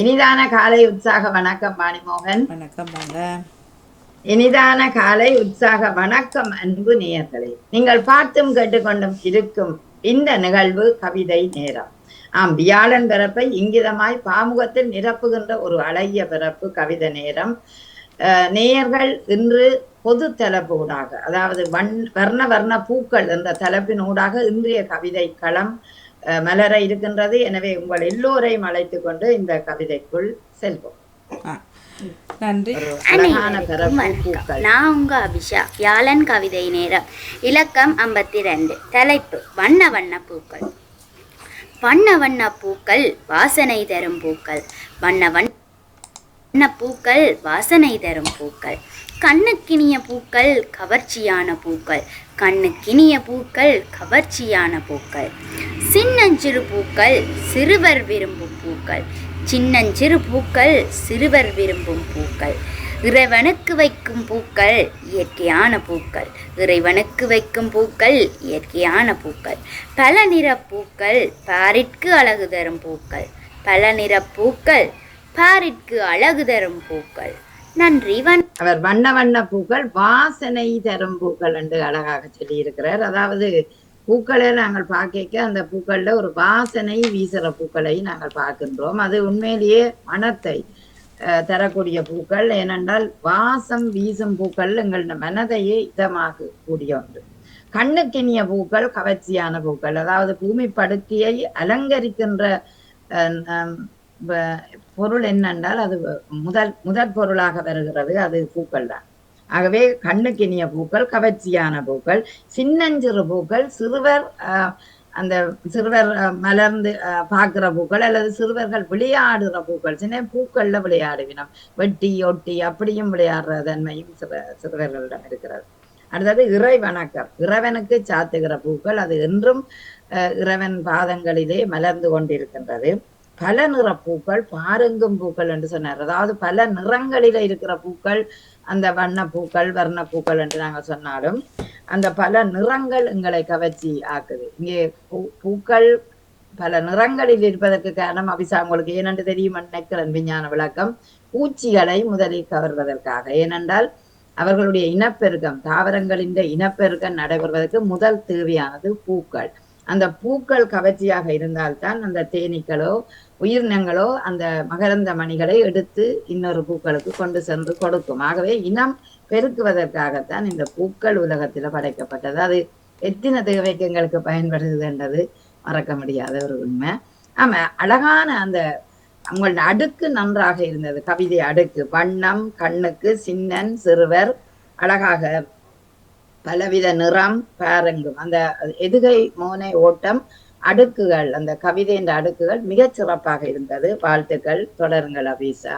இனிதான காலை உற்சாக வணக்கம் பாணிமோகன் வணக்கம் இனிதான காலை உற்சாக வணக்கம் அன்பு நேயர்களே. நீங்கள் பார்த்தும் கேட்டுக்கொண்டும் இருக்கும் இந்த நிகழ்வு கவிதை நேரம். ஆம் வியாழன் பிறப்பை இங்கிதமாய் பாமுகத்தில் நிரப்புகின்ற ஒரு அழகிய பிறப்பு கவிதை நேரம். நேயர்கள் இன்று பொது தலைப்பூடாக அதாவது வண் வர்ண வர்ண பூக்கள் என்ற தலைப்பினூடாக இன்றைய கவிதை களம். மலர இருக்கின்றது. எனவே உங்கள் எல்லோரையும் அழைத்துக் கொண்டு இந்த கவிதைக்குள் செல்வோம். நன்றி. நான் உங்க அபிஷா வியாழன் கவிதை நேரம். இலக்கம் ஐம்பத்தி ரெண்டு தலைப்பு வண்ண வண்ண பூக்கள். வண்ண வண்ண பூக்கள் வாசனை தரும் பூக்கள். வண்ண வண்ண பூக்கள் வாசனை தரும் பூக்கள். கண்ணுக்கினிய பூக்கள் கவர்ச்சியான பூக்கள். கண்ணுக்கினிய பூக்கள் கவர்ச்சியான பூக்கள். சின்னஞ்சிறு பூக்கள் சிறுவர் விரும்பும் பூக்கள். சின்னஞ்சிறு பூக்கள் சிறுவர் விரும்பும் பூக்கள். இறைவனுக்கு வைக்கும் பூக்கள் இயற்கையான பூக்கள். இறைவனுக்கு வைக்கும் பூக்கள் இயற்கையான பூக்கள். பல நிற பூக்கள் பாரிற்கு அழகு தரும் பூக்கள். பல நிற பூக்கள் பாரிற்கு அழகு தரும் பூக்கள். நன்றி வணக்கம் அவர் வண்ண வண்ண பூக்கள் வாசனை தரும் பூக்கள் என்று அழகாக சொல்லி இருக்கிறார் அதாவது பூக்களை நாங்கள் பார்க்க அந்த பூக்கள்ல ஒரு வாசனை வீசுற பூக்களை நாங்கள் பார்க்கின்றோம். அது உண்மையிலேயே மனத்தை அஹ், தரக்கூடிய பூக்கள். ஏனென்றால் வாசம் வீசும் பூக்கள் எங்கள் மனதையே இதமாக கூடிய ஒன்று கண்ணுக்கினிய பூக்கள் கவர்ச்சியான பூக்கள். அதாவது பூமி படுக்கையை அலங்கரிக்கின்ற அஹ், பொருள் என்னென்றால் அது முதல் முதற் பொருளாக வருகிறது அது பூக்கள் தான். ஆகவே கண்ணுக்கினிய பூக்கள் கவர்ச்சியான பூக்கள் சின்னஞ்சிறு பூக்கள் சிறுவர் ஆஹ், அந்த சிறுவர் மலர்ந்து ஆஹ், பார்க்கிற பூக்கள் அல்லது சிறுவர்கள் விளையாடுற பூக்கள் சின்ன பூக்கள்ல விளையாடுவினம் வெட்டி ஒட்டி அப்படியும் விளையாடுற தன்மையும் சிறு சிறுவர்களிடம் இருக்கிறது. அடுத்தது இறை வணக்கம் இறைவனுக்கு சாத்துகிற பூக்கள் அது என்றும் இறைவன் பாதங்களிலே மலர்ந்து கொண்டிருக்கின்றது. பல நிற பூக்கள் பாருங்கும் பூக்கள் என்று சொன்னார். அதாவது பல நிறங்களில இருக்கிற பூக்கள் அந்த வண்ண பூக்கள் வர்ண பூக்கள் என்று நாங்கள் சொன்னாலும் அந்த பல நிறங்கள் எங்களை கவர்ச்சி ஆக்குது. இங்கே பூ பூக்கள் பல நிறங்களில் இருப்பதற்கு காரணம் அபிசா உங்களுக்கு ஏனென்று தெரியும்? நினைக்கிறேன் விஞ்ஞான விளக்கம் பூச்சிகளை முதலில் கவர்வதற்காக. ஏனென்றால் அவர்களுடைய இனப்பெருக்கம் தாவரங்களின் இனப்பெருக்கம் நடைபெறுவதற்கு முதல் தேவையானது பூக்கள். அந்த பூக்கள் கவர்ச்சியாக இருந்தால்தான் அந்த தேனீக்களோ உயிரினங்களோ அந்த மகரந்த மணிகளை எடுத்து இன்னொரு பூக்களுக்கு கொண்டு சென்று கொடுக்கும். ஆகவே இனம் பெருக்குவதற்காகத்தான் இந்த பூக்கள் உலகத்துல படைக்கப்பட்டது. அது எத்தனை தேவைக்கு எங்களுக்கு பயன்படுது என்றது மறக்க முடியாத ஒரு உண்மை. ஆமா அழகான அந்த உங்களோட அடுக்கு நன்றாக இருந்தது. கவிதை அடுக்கு வண்ணம் கண்ணுக்கு சின்னன் சிறுவர் அழகாக பலவித நிறம் பாருங்கும் அந்த எதுகை மோனை ஓட்டம் அடுக்குகள் அந்த கவிதை என்ற அடுக்குகள் மிகச் சிறப்பாக இருந்தது. வாழ்த்துக்கள். தொடருங்கள் அபிசா.